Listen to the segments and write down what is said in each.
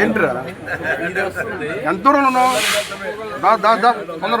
ఏంట్రా? ఎంత దూరం ఉన్నావు? దా దా దా తొందర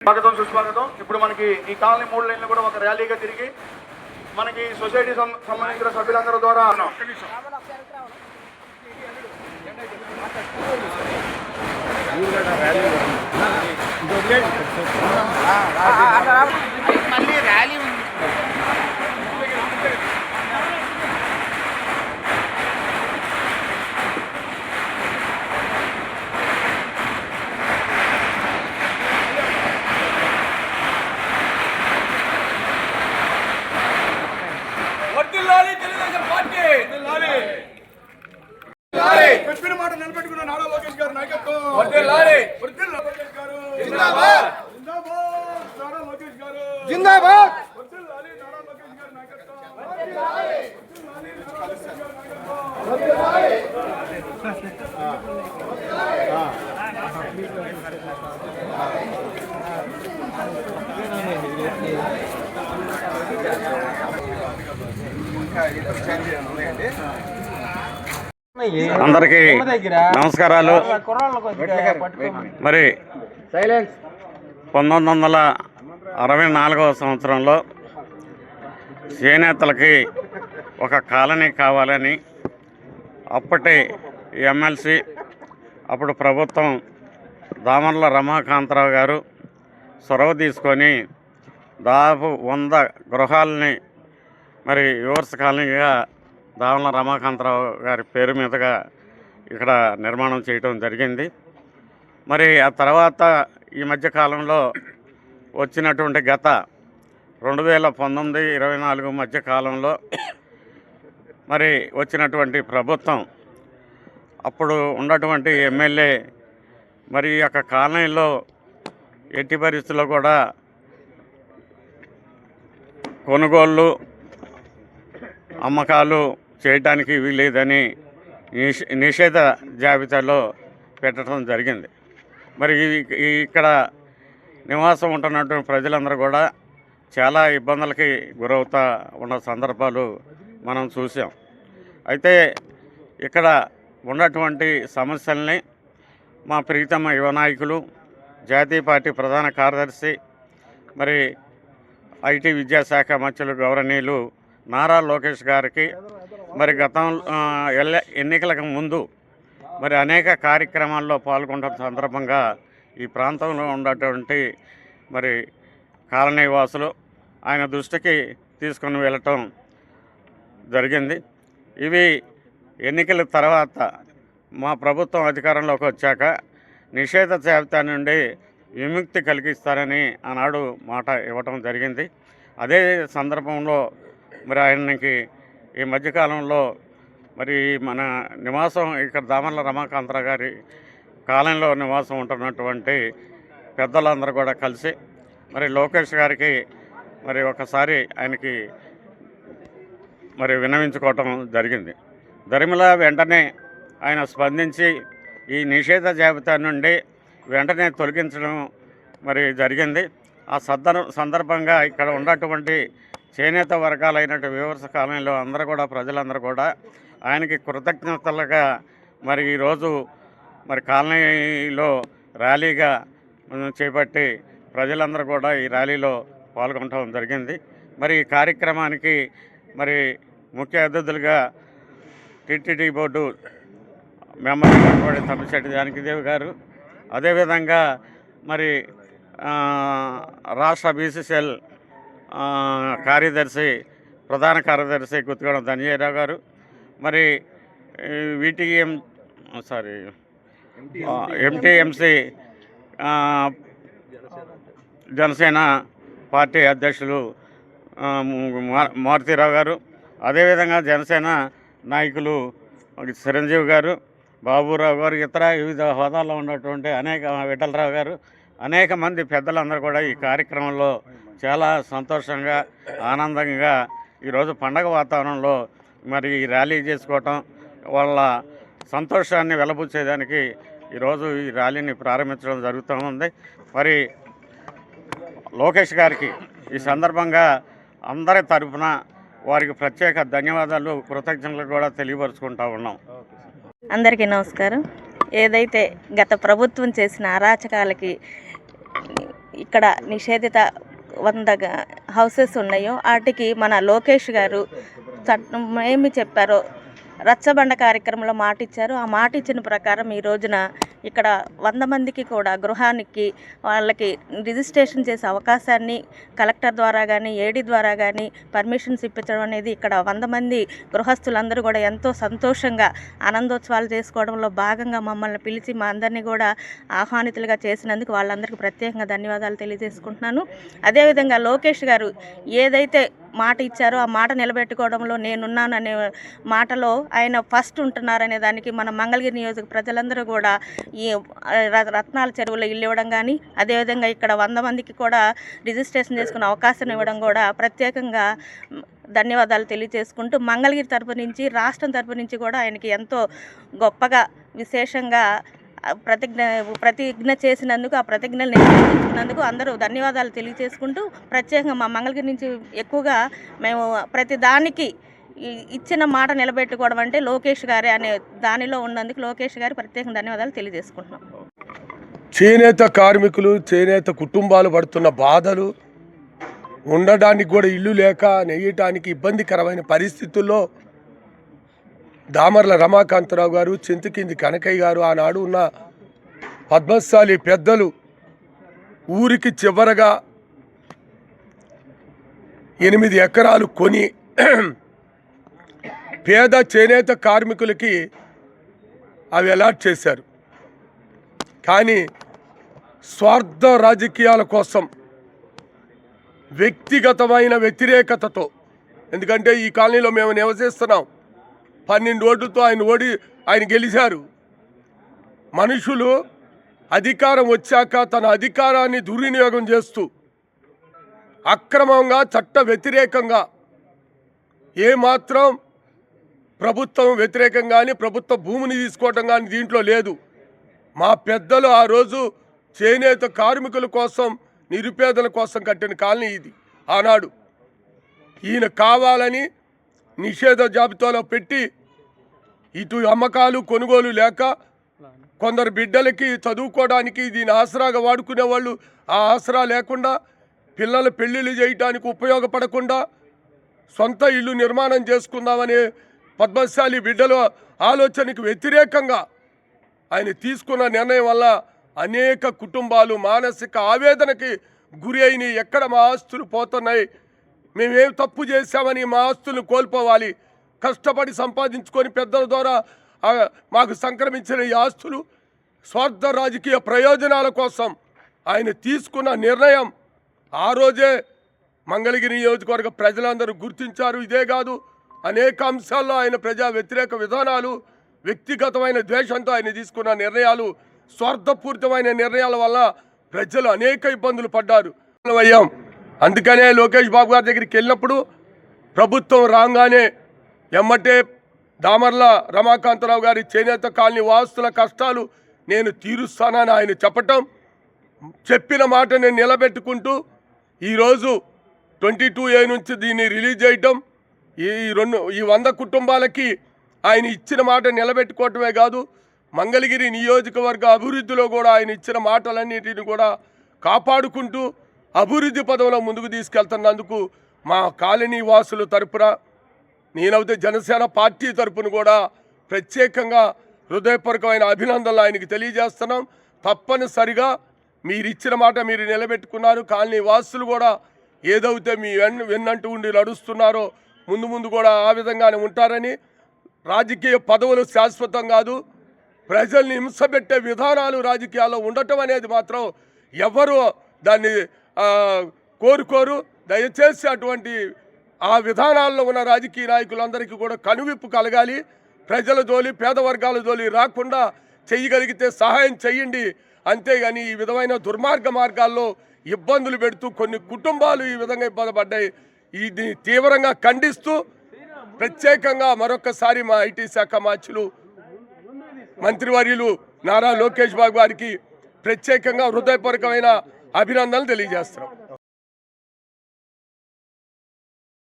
స్వాగతం సుస్వాగతం. ఇప్పుడు మనకి ఈ కాలనీ మూడు లైన్లు కూడా ఒక ర్యాలీగా తిరిగి మనకి సొసైటీ సంబంధించిన సభ్యులందరి ద్వారా మళ్ళీ ర్యాలీ ఉంది చెప్పిన మాట నిలబెట్టుకున్న నారా లోకేష్ గారు నాయకత్వం వర్ధిల్లాలి లోకేష్ గారు జిందాబాద్ జిందాబాద్ నారా లోకేష్ గారు జిందాబాద్ వర్ధిల్లాలి నారా లోకేష్ గారు నాయకత్వం వర్ధిల్లాలి వర్ధిల్లాలి నారా లోకేష్ గారు నాయకత్వం అందరికీ నమస్కారాలు. మరి పంతొమ్మిది వందల అరవై నాలుగవ సంవత్సరంలో చేనేతలకి ఒక కాలనీ కావాలని అప్పటి ఎమ్మెల్సీ అప్పుడు ప్రభుత్వం దామర్ల రమాకాంతరావు గారు చొరవ తీసుకొని దాదాపు వంద గృహాలని మరి యువర్స్ కాలనీగా దామల రమాకాంతరావు గారి పేరు మీదుగా ఇక్కడ నిర్మాణం చేయటం జరిగింది. మరి ఆ తర్వాత ఈ మధ్య కాలంలో వచ్చినటువంటి గత రెండు వేల పంతొమ్మిది ఇరవై నాలుగు మధ్య కాలంలో మరి వచ్చినటువంటి ప్రభుత్వం అప్పుడు ఉన్నటువంటి ఎమ్మెల్యే మరి ఈ యొక్క కాలనీలో ఎట్టి పరిస్థితుల్లో కూడా కొనుగోళ్ళు అమ్మకాలు చేయడానికి వీలేదని నిషేధ జాబితాలో పెట్టడం జరిగింది. మరి ఇక్కడ నివాసం ఉంటున్నటువంటి ప్రజలందరూ కూడా చాలా ఇబ్బందులకి గురవుతా ఉన్న సందర్భాలు మనం చూసాం. అయితే ఇక్కడ ఉన్నటువంటి సమస్యల్ని మా ప్రీతమ యువ నాయకులు జాతీయ పార్టీ ప్రధాన కార్యదర్శి మరి ఐటీ విద్యాశాఖ మంత్రులు గౌరవనీయులు నారా లోకేష్ గారికి మరి గతంలో ఆ, ఎన్నికలకు ముందు మరి అనేక కార్యక్రమాల్లో పాల్గొంటున్న సందర్భంగా ఈ ప్రాంతంలో ఉన్నటువంటి మరి కాలనీ వాసులు ఆయన దృష్టికి తీసుకొని వెళ్ళటం జరిగింది. ఇవి ఎన్నికల తర్వాత మా ప్రభుత్వం అధికారంలోకి వచ్చాక నిషేధ జాబితా నుండి విముక్తి కలిగిస్తారని ఆనాడు మాట ఇవ్వటం జరిగింది. అదే సందర్భంలో మరి ఆయనకి ఈ మధ్యకాలంలో మరి మన నివాసం ఇక్కడ దామర్ల రమాకాంత్ర గారి కాలంలో నివాసం ఉంటున్నటువంటి పెద్దలందరూ కూడా కలిసి మరి లోకేష్ గారికి మరి ఒకసారి ఆయనకి మరి విన్నవించుకోవటం జరిగింది. దరిమిలా వెంటనే ఆయన స్పందించి ఈ నిషేధ జాబితా నుండి వెంటనే తొలగించడం మరి జరిగింది. ఆ సదర్ సందర్భంగా ఇక్కడ ఉన్నటువంటి చేనేత వర్గాలైనటువంటి వివరస కాలనీలో అందరూ కూడా ప్రజలందరూ కూడా ఆయనకి కృతజ్ఞతలుగా మరి ఈరోజు మరి కాలనీలో ర్యాలీగా చేపట్టి ప్రజలందరూ కూడా ఈ ర్యాలీలో పాల్గొనడం జరిగింది. మరి ఈ కార్యక్రమానికి మరి ముఖ్య అతిథులుగా టీటీడీ బోర్డు మెంబర్ అయినటువంటి తమ్మిశెట్టి జానకిదేవి గారు అదేవిధంగా మరి రాష్ట్ర బీసీసీఎల్ కార్యదర్శి ప్రధాన కార్యదర్శి గుత్తిగూడెం ధనంజయరావు గారు. మరి VTM sorry MTMC Janasena party అధ్యక్షులు మారుతీరావు గారు. అదేవిధంగా జనసేన నాయకులు చిరంజీవి గారు బాబురావు గారు ఇతర వివిధ హోదాల్లో ఉన్నటువంటి అనేక విఠలరావు గారు అనేక మంది పెద్దలందరూ కూడా ఈ కార్యక్రమంలో చాలా సంతోషంగా ఆనందంగా ఈరోజు పండగ వాతావరణంలో మరి ఈ ర్యాలీ చేసుకోవటం వాళ్ళ సంతోషాన్ని వెలబుచ్చేదానికి ఈరోజు ఈ ర్యాలీని ప్రారంభించడం జరుగుతూ ఉంది. మరి లోకేష్ గారికి ఈ సందర్భంగా అందరి తరఫున వారికి ప్రత్యేక ధన్యవాదాలు కృతజ్ఞతలు కూడా తెలియపరుచుకుంటా ఉన్నాం. అందరికీ నమస్కారం. ఏదైతే గత ప్రభుత్వం చేసిన అరాచకాలకి ఇక్కడ నిషేధిత వంద హౌసెస్ ఉన్నాయో వాటికి మన లోకేష్ గారు చట్టం ఏమి చెప్పారో రచ్చబండ కార్యక్రమంలో మాట ఇచ్చారు ఆ మాట ఇచ్చిన ప్రకారం ఈ రోజున ఇక్కడ వంద మందికి కూడా గృహానికి వాళ్ళకి రిజిస్ట్రేషన్ చేసే అవకాశాన్ని కలెక్టర్ ద్వారా కానీ ఏడీ ద్వారా కానీ పర్మిషన్స్ ఇప్పించడం అనేది ఇక్కడ వంద మంది గృహస్థులందరూ కూడా ఎంతో సంతోషంగా ఆనందోత్సవాలు చేసుకోవడంలో భాగంగా మమ్మల్ని పిలిచి మా అందరినీ కూడా ఆహ్వానితులుగా చేసినందుకు వాళ్ళందరికీ ప్రత్యేకంగా ధన్యవాదాలు తెలియజేసుకుంటున్నాను. అదేవిధంగా లోకేష్ గారు ఏదైతే మాట ఇచ్చారో. ఆ మాట నిలబెట్టుకోవడంలో నేనున్నాననే మాటలో ఆయన ఫస్ట్ ఉంటున్నారనే దానికి మన మంగళగిరి నియోజక ప్రజలందరూ కూడా ఈ రత్నాల చెరువులో ఇల్లు ఇవ్వడం కానీ అదేవిధంగా ఇక్కడ వంద మందికి కూడా రిజిస్ట్రేషన్ చేసుకునే అవకాశం ఇవ్వడం కూడా ప్రత్యేకంగా ధన్యవాదాలు తెలియజేసుకుంటూ మంగళగిరి తరపు నుంచి రాష్ట్రం తరపు నుంచి కూడా ఆయనకి ఎంతో గొప్పగా విశేషంగా ప్రతిజ్ఞ ప్రతిజ్ఞ చేసినందుకు ఆ ప్రతిజ్ఞలు నెరవేర్చుకున్నందుకు అందరూ ధన్యవాదాలు తెలియజేసుకుంటూ ప్రత్యేకంగా మా మంగళగిరి నుంచి ఎక్కువగా మేము ప్రతి దానికి ఇచ్చిన మాట నిలబెట్టుకోవడం అంటే లోకేష్ గారే అనే దానిలో ఉన్నందుకు లోకేష్ గారి ప్రత్యేక ధన్యవాదాలు తెలియజేసుకుంటున్నాం. చేనేత కార్మికులు చేనేత కుటుంబాలు పడుతున్న బాధలు ఉండడానికి కూడా ఇల్లు లేక నెయ్యటానికి ఇబ్బందికరమైన పరిస్థితుల్లో దామర్ల రమాకాంతరావు గారు చింతకింది కనకయ్య గారు ఆనాడు ఉన్న పద్మశాలి పెద్దలు ఊరికి చివరగా ఎనిమిది ఎకరాలు కొని పేద చేనేత కార్మికులకి అవి అలాట్ చేశారు. కానీ స్వార్థ రాజకీయాల కోసం వ్యక్తిగతమైన వ్యతిరేకతతో ఎందుకంటే ఈ కాలనీలో మేము నివసిస్తున్నాం. పన్నెండు ఓట్లతో ఆయన ఓడి ఆయన గెలిచారు. మనుషులు అధికారం వచ్చాక తన అధికారాన్ని దుర్వినియోగం చేస్తూ అక్రమంగా చట్ట వ్యతిరేకంగా ఏమాత్రం ప్రభుత్వం వ్యతిరేకం కానీ ప్రభుత్వ భూమిని తీసుకోవటం కానీ దీంట్లో లేదు. మా పెద్దలు ఆ రోజు చేనేత కార్మికుల కోసం నిరుపేదల కోసం కట్టిన కాలనీ ఇది. ఆనాడు ఈయన కావాలని నిషేధ జాబితాలో పెట్టి ఇటు అమ్మకాలు కొనుగోలు లేక కొందరు బిడ్డలకి చదువుకోవడానికి దీని ఆసరాగా వాడుకునే వాళ్ళు ఆ ఆసరా లేకుండా పిల్లల పెళ్ళిళ్ళు చేయటానికి ఉపయోగపడకుండా సొంత ఇల్లు నిర్మాణం చేసుకుందామనే పద్మశాలి బిడ్డల ఆలోచనకు వ్యతిరేకంగా ఆయన తీసుకున్న నిర్ణయం వల్ల అనేక కుటుంబాలు మానసిక ఆవేదనకి గురి అయిన ఎక్కడ మా ఆస్తులు పోతున్నాయి? మేమేం తప్పు చేశామని మా ఆస్తులు కోల్పోవాలి? కష్టపడి సంపాదించుకొని పెద్దల ద్వారా మాకు సంక్రమించిన ఈ ఆస్తులు స్వార్థ రాజకీయ ప్రయోజనాల కోసం ఆయన తీసుకున్న నిర్ణయం. ఆ రోజే మంగళగిరి నియోజకవర్గ ప్రజలందరూ గుర్తించారు. ఇదే కాదు అనేక అంశాల్లో ఆయన ప్రజా వ్యతిరేక విధానాలు వ్యక్తిగతమైన ద్వేషంతో ఆయన తీసుకున్న నిర్ణయాలు స్వార్థపూరితమైన నిర్ణయాల వల్ల ప్రజలు అనేక ఇబ్బందులు పడ్డారు. అయ్యాం. అందుకనే లోకేష్ బాబు గారి దగ్గరికి వెళ్ళినప్పుడు ప్రభుత్వం రాగానే ఎమ్మటే దామర్ల రమాకాంతరావు గారి చేనేత కాలనీ వాస్తుల కష్టాలు నేను తీరుస్తానని ఆయన చెప్పటం చెప్పిన మాట నేను నిలబెట్టుకుంటూ ఈరోజు ట్వంటీ టూ ఏ నుంచి దీన్ని రిలీజ్ చేయటం ఈ రెండు ఈ వంద కుటుంబాలకి ఆయన ఇచ్చిన మాట నిలబెట్టుకోవటమే కాదు మంగళగిరి నియోజకవర్గ అభివృద్ధిలో కూడా ఆయన ఇచ్చిన మాటలన్నిటిని కూడా కాపాడుకుంటూ అభివృద్ధి పదంలో ముందుకు తీసుకెళ్తున్నందుకు మా కాలనీ వాసుల తరపున నేనైతే జనసేన పార్టీ తరపున కూడా ప్రత్యేకంగా హృదయపూర్వకమైన అభినందనలు ఆయనకి తెలియజేస్తున్నాం. తప్పనిసరిగా మీరు ఇచ్చిన మాట మీరు నిలబెట్టుకున్నారు. కాలనీ వాసులు కూడా ఏదైతే మీ వెన్ వెన్నంటూ ఉండి నడుస్తున్నారో ముందు ముందు కూడా ఆ విధంగానే ఉంటారని రాజకీయ పదవులు శాశ్వతం కాదు. ప్రజల్ని హింసపెట్టే విధానాలు రాజకీయాల్లో ఉండటం అనేది మాత్రం ఎవరు దాన్ని కోరుకోరు. దయచేసి అటువంటి ఆ విధానాల్లో ఉన్న రాజకీయ నాయకులందరికీ కూడా కనువిప్పు కలగాలి. ప్రజల జోలి పేద వర్గాల జోలి రాకుండా చేయగలిగితే సహాయం చేయండి. అంతేగాని ఈ విధమైన దుర్మార్గ మార్గాల్లో ఇబ్బందులు పెడుతూ కొన్ని కుటుంబాలు ఈ విధంగా ఇబ్బంది పడ్డాయి ఇది తీవ్రంగా ఖండిస్తూ ప్రత్యేకంగా మరొకసారి మా ఐటీ శాఖ మార్చులు మంత్రివర్యులు నారా లోకేష్ బాబు గారికి ప్రత్యేకంగా హృదయపూర్వకమైన అభినందనలు తెలియజేస్తున్నాం.